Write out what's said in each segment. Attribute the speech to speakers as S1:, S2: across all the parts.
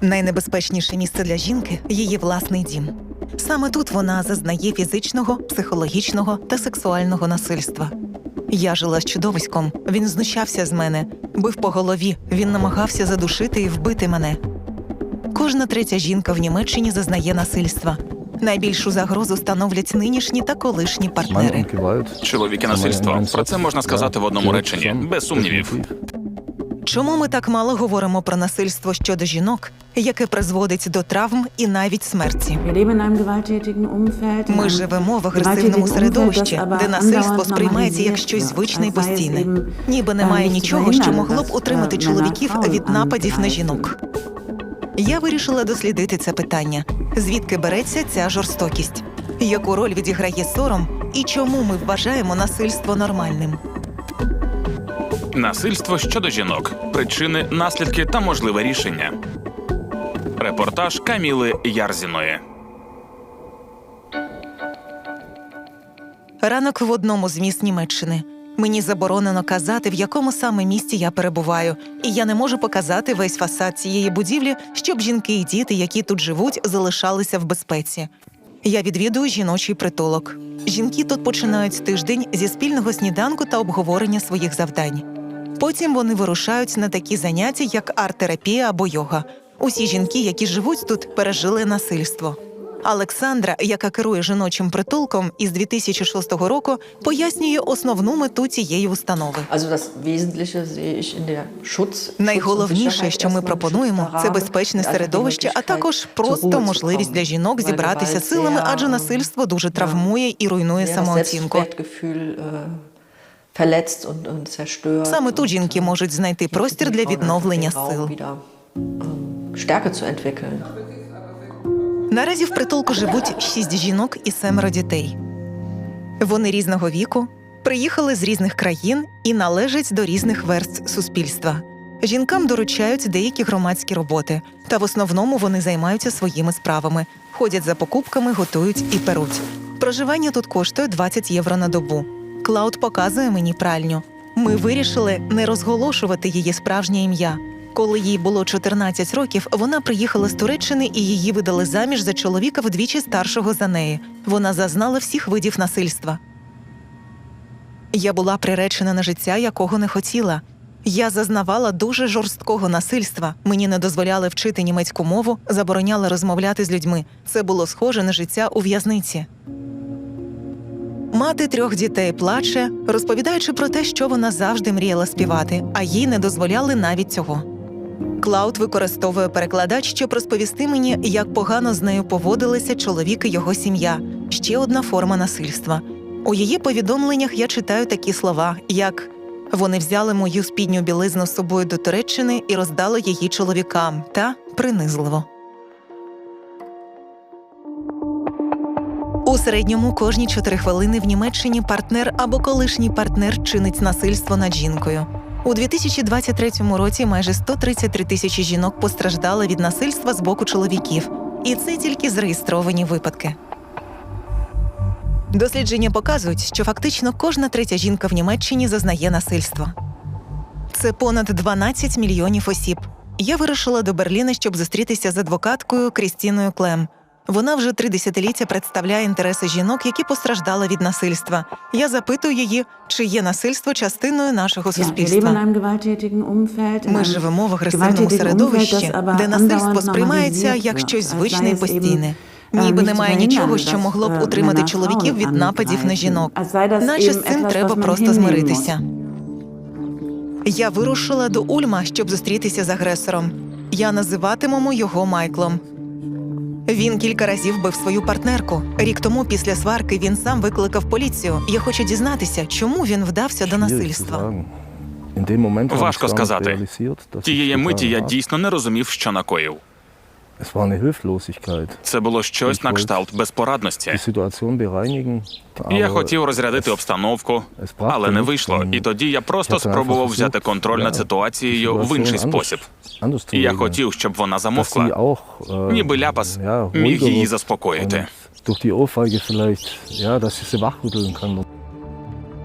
S1: Найнебезпечніше місце для жінки її власний дім. Саме тут вона зазнає фізичного, психологічного та сексуального насильства. Я жила з чудовиськом, він знущався з мене, бив по голові, він намагався задушити і вбити мене. Кожна третя жінка в Німеччині зазнає насильства. Найбільшу загрозу становлять нинішні та колишні партнери.
S2: Gewalt.
S3: Насильство. Про це можна сказати в одному реченні, без сумнівів.
S1: Чому ми так мало говоримо про насильство щодо жінок, яке призводить до травм і навіть смерті? Ми живемо в агресивному середовищі, де насильство сприймається як щось звичне і постійне. Ніби
S4: äh,
S1: немає нічого, що могло б утримати
S4: äh,
S1: чоловіків від нападів на жінок. Я вирішила дослідити це питання, звідки береться ця жорстокість, яку роль відіграє сором і чому ми вважаємо насильство нормальним.
S3: Насильство щодо жінок, причини, наслідки та можливе рішення. Репортаж Каміли Ярзіної.
S1: Ранок в одному з міст Німеччини. Мені заборонено казати, в якому саме місті я перебуваю, і я не можу показати весь фасад цієї будівлі, щоб жінки і діти, які тут живуть, залишалися в безпеці. Я відвідую жіночий притулок. Жінки тут починають тиждень зі спільного сніданку та обговорення своїх завдань. Потім вони вирушають на такі заняття, як арт-терапія або йога. Усі жінки, які живуть тут, пережили насильство. Олександра, яка керує жіночим притулком із 2006 року, пояснює основну мету цієї установи. Найголовніше, що ми пропонуємо, це безпечне середовище, а також просто можливість для жінок зібратися силами, адже насильство дуже травмує і руйнує самооцінку. Саме тут жінки можуть знайти простір для відновлення сил.
S5: Entwickeln.
S1: Наразі в притулку живуть шість жінок і семеро дітей. Вони різного віку, приїхали з різних країн і належать до різних верств суспільства. Жінкам доручають деякі громадські роботи, та в основному вони займаються своїми справами, ходять за покупками, готують і перуть. Проживання тут коштує 20 євро на добу. Клауд показує мені пральню. Ми вирішили не розголошувати її справжнє ім'я. Коли їй було 14 років, вона приїхала з Туреччини і її видали заміж за чоловіка вдвічі старшого за неї. Вона зазнала всіх видів насильства. Я була приречена на життя, якого не хотіла. Я зазнавала дуже жорсткого насильства. Мені не дозволяли вчити німецьку мову, забороняли розмовляти з людьми. Це було схоже на життя у в'язниці. Мати трьох дітей плаче, розповідаючи про те, що вона завжди мріяла співати, а їй не дозволяли навіть цього. Клауд використовує перекладач, щоб розповісти мені, як погано з нею поводилися чоловік і його сім'я. Ще одна форма насильства. У її повідомленнях я читаю такі слова, як вони взяли мою спідню білизну з собою до Туреччини і роздали її чоловікам та принизливо. У середньому кожні чотири хвилини в Німеччині партнер або колишній партнер чинить насильство над жінкою. У 2023 році майже 133 тисячі жінок постраждали від насильства з боку чоловіків, і це тільки зареєстровані випадки. Дослідження показують, що фактично кожна третя жінка в Німеччині зазнає насильства. Це понад 12 мільйонів осіб. Я вирушила до Берліна, щоб зустрітися з адвокаткою Крістіною Клем. Вона вже три десятиліття представляє інтереси жінок, які постраждали від насильства. Я запитую її, чи є насильство частиною нашого суспільства. Ми живемо в агресивному середовищі, де насильство сприймається як щось звичне і постійне.
S4: äh,
S1: Ніби немає нічого, що могло б
S4: äh,
S1: утримати чоловіків від нападів на жінок. Наче з цим треба просто змиритися. Я вирушила до Ульма, щоб зустрітися з агресором. Я називатиму його Майклом. Він кілька разів бив свою партнерку. Рік тому, після сварки, він сам викликав поліцію. Я хочу дізнатися, чому він вдався до насильства.
S3: Важко сказати. Тієї миті я дійсно не розумів, що накоїв. Це було щось на кшталт безпорадності. Я хотів розрядити обстановку, але не вийшло. І тоді я просто спробував взяти контроль над ситуацією в інший спосіб. І я хотів, щоб вона замовкла. Ніби ляпас міг її заспокоїти.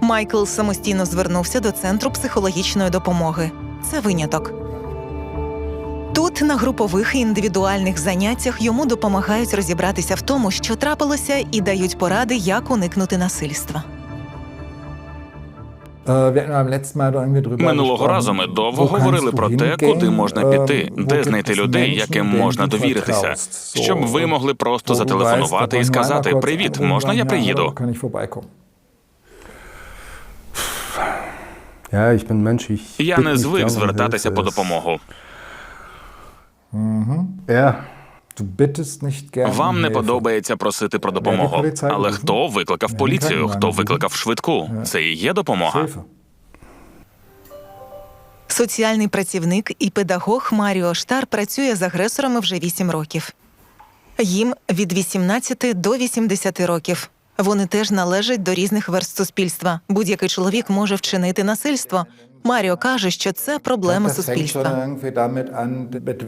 S1: Майкл самостійно звернувся до центру психологічної допомоги. Це виняток. Тут на групових і індивідуальних заняттях йому допомагають розібратися в тому, що трапилося, і дають поради, як уникнути насильства.
S3: Минулого разу ми довго говорили про те, куди можна піти, де знайти людей, яким можна довіритися, щоб ви могли просто зателефонувати і сказати: Привіт, можна я приїду? Я не звик
S2: um
S3: звертатися по допомогу.
S2: Ja,
S3: Вам не подобається просити про допомогу. Але хто викликав поліцію? Хто викликав швидку? Це і є допомога.
S1: Соціальний працівник і педагог Маріо Штар працює з агресорами вже 8 років. Їм від 18 до 80 років. Вони теж належать до різних верст суспільства. Будь-який чоловік може вчинити насильство. Маріо каже, що це проблема суспільства.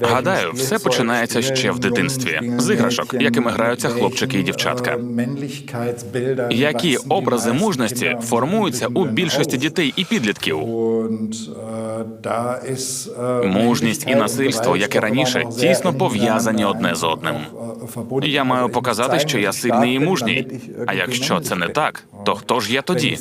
S3: Гадаю, все починається ще в дитинстві з іграшок, якими граються хлопчики і дівчатка. Які образи мужності формуються у більшості дітей і підлітків?
S2: Мужність і насильство, як і раніше, тісно пов'язані одне з одним.
S3: Я маю показати, що я сильний і мужній. А якщо це не так, то хто ж я тоді?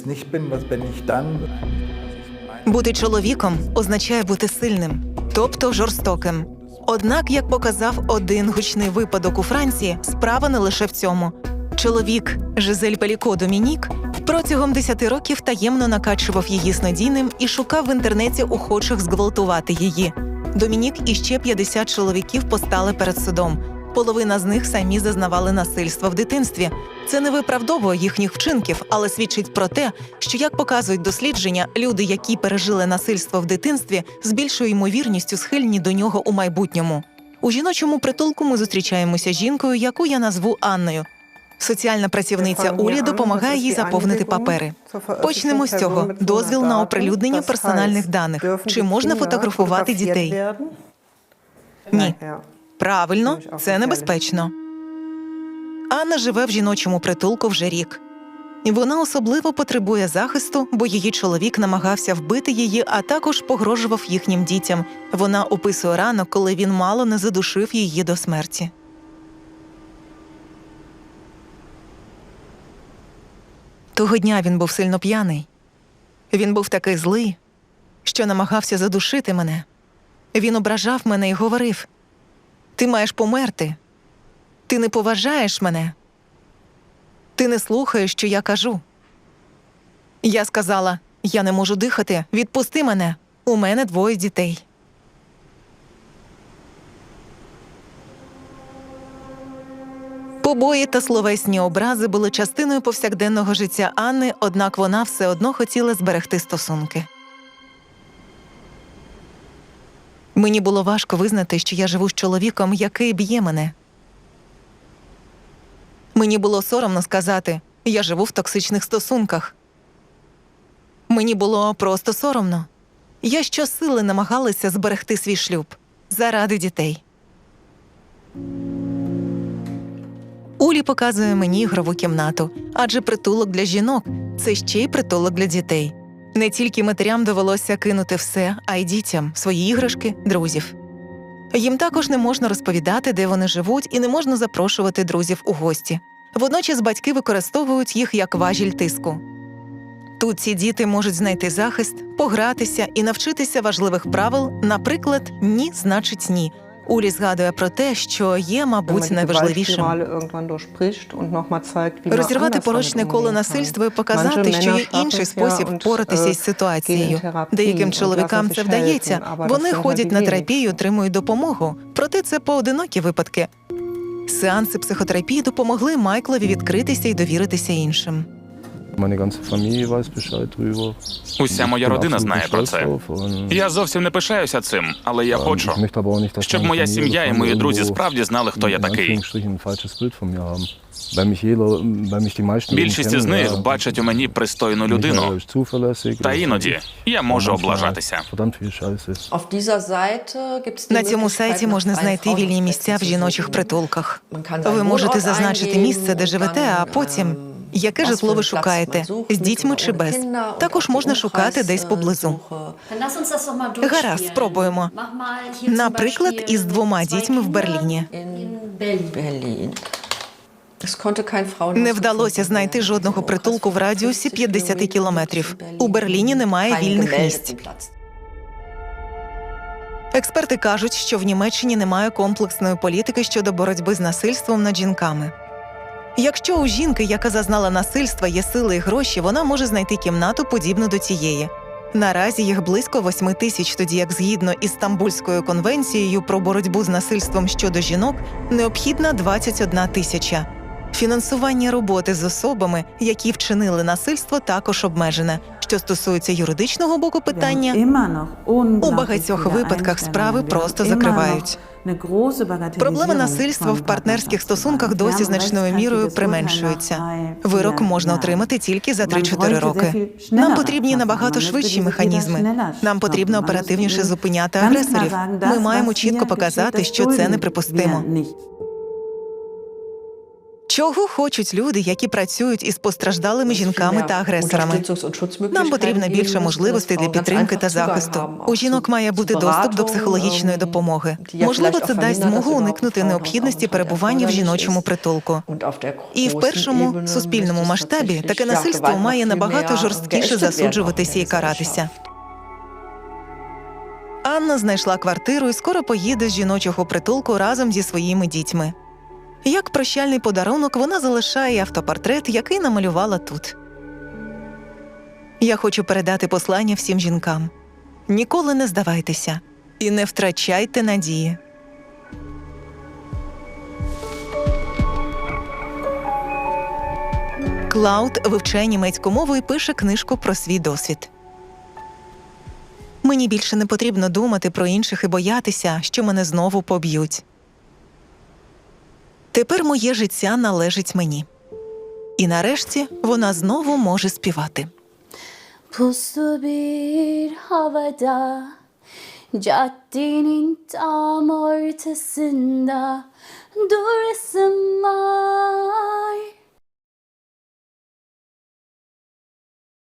S1: Бути чоловіком означає бути сильним, тобто жорстоким. Однак, як показав один гучний випадок у Франції, справа не лише в цьому. Чоловік Жизель Пеліко Домінік протягом 10 років таємно накачував її снодійним і шукав в інтернеті охочих зґвалтувати її. Домінік і ще 50 чоловіків постали перед судом. Половина з них самі зазнавали насильства в дитинстві. Це не виправдовує їхніх вчинків, але свідчить про те, що як показують дослідження, люди, які пережили насильство в дитинстві, з більшою ймовірністю схильні до нього у майбутньому. У жіночому притулку ми зустрічаємося з жінкою, яку я назву Анною. Соціальна працівниця Улі допомагає їй заповнити папери. Почнемо з цього: дозвіл на оприлюднення персональних даних. Чи можна фотографувати дітей? Ні. Правильно, це небезпечно. Анна живе в жіночому притулку вже рік. Вона особливо потребує захисту, бо її чоловік намагався вбити її, а також погрожував їхнім дітям. Вона описує ранок, коли він мало не задушив її до смерті. Того дня він був сильно п'яний. Він був такий злий, що намагався задушити мене. Він ображав мене і говорив: Ти маєш померти. Ти не поважаєш мене. Ти не слухаєш, що я кажу. Я сказала: Я не можу дихати. Відпусти мене. У мене двоє дітей. Побої та словесні образи були частиною повсякденного життя Анни, однак вона все одно хотіла зберегти стосунки. Мені було важко визнати, що я живу з чоловіком, який б'є мене. Мені було соромно сказати, я живу в токсичних стосунках. Мені було просто соромно. Я щосили намагалася зберегти свій шлюб заради дітей. Улі показує мені ігрову кімнату, адже притулок для жінок це ще й притулок для дітей. Не тільки матерям довелося кинути все, а й дітям свої іграшки, друзів. Їм також не можна розповідати, де вони живуть, і не можна запрошувати друзів у гості. Водночас батьки використовують їх як важіль тиску. Тут ці діти можуть знайти захист, погратися і навчитися важливих правил, наприклад, ні значить ні. Улі згадує про те, що є, мабуть, найважливішим. Розірвати порочне коло насильства і показати, що є інший спосіб впоратися із ситуацією. Деяким чоловікам це вдається. Вони ходять на терапію, отримують допомогу. Проте це поодинокі випадки. Сеанси психотерапії допомогли Майклові відкритися і довіритися іншим.
S2: Meine ganze Familie weiß Bescheid drüber.
S3: Уся моя родина знає про це. Я зовсім не пишаюся цим, але я
S2: ähm,
S3: хочу, щоб моя сім'я і мої друзі справді знали, хто я такий. Більшість із них бачать у мені пристойну людину. Та іноді я можу облажатися.
S1: На цьому сайті можна знайти вільні місця в жіночих притулках. Ви можете зазначити місце, де живете, а потім
S5: ähm,
S1: Яке житло ви шукаєте з дітьми чи без? Також можна шукати десь
S5: äh,
S1: поблизу. Гаразд, спробуємо. Наприклад, із двома дітьми в Берліні. Не вдалося знайти жодного притулку в радіусі
S5: 50
S1: 50 кілометрів. У Берліні немає вільних місць. Експерти кажуть, що в Німеччині немає комплексної політики щодо боротьби з насильством над жінками. Якщо у жінки, яка зазнала насильства, є сили і гроші, вона може знайти кімнату подібну до цієї. Наразі їх близько 8 тисяч, тоді як згідно із Стамбульською конвенцією про боротьбу з насильством щодо жінок необхідна 21 тисяча. Фінансування роботи з особами, які вчинили насильство, також обмежене. Що стосується юридичного боку питання,
S4: У
S1: багатьох випадках справи просто закривають. Проблема насильства в партнерських стосунках досі значною мірою применшується. Вирок можна отримати тільки за 3-4 роки. Нам потрібні набагато швидші механізми. Нам потрібно оперативніше зупиняти агресорів. Ми маємо чітко показати, що це неприпустимо. Чого хочуть люди, які працюють із постраждалими жінками та агресорами? Нам потрібно більше можливостей для підтримки та захисту. У жінок має бути доступ до психологічної допомоги. Можливо, це дасть змогу уникнути необхідності перебування в жіночому притулку. І в першому суспільному масштабі таке насильство має набагато жорсткіше засуджуватися і каратися. Анна знайшла квартиру і скоро поїде з жіночого притулку разом зі своїми дітьми. Як прощальний подарунок вона залишає автопортрет, який намалювала тут. Я хочу передати послання всім жінкам: ніколи не здавайтеся і не втрачайте надії. Клауд вивчає німецьку мову і пише книжку про свій досвід. Мені більше не потрібно думати про інших і боятися, що мене знову поб'ють. Тепер моє життя належить мені. І нарешті вона знову може співати.
S6: Bir havada Caddenin tam ortasında Durasım var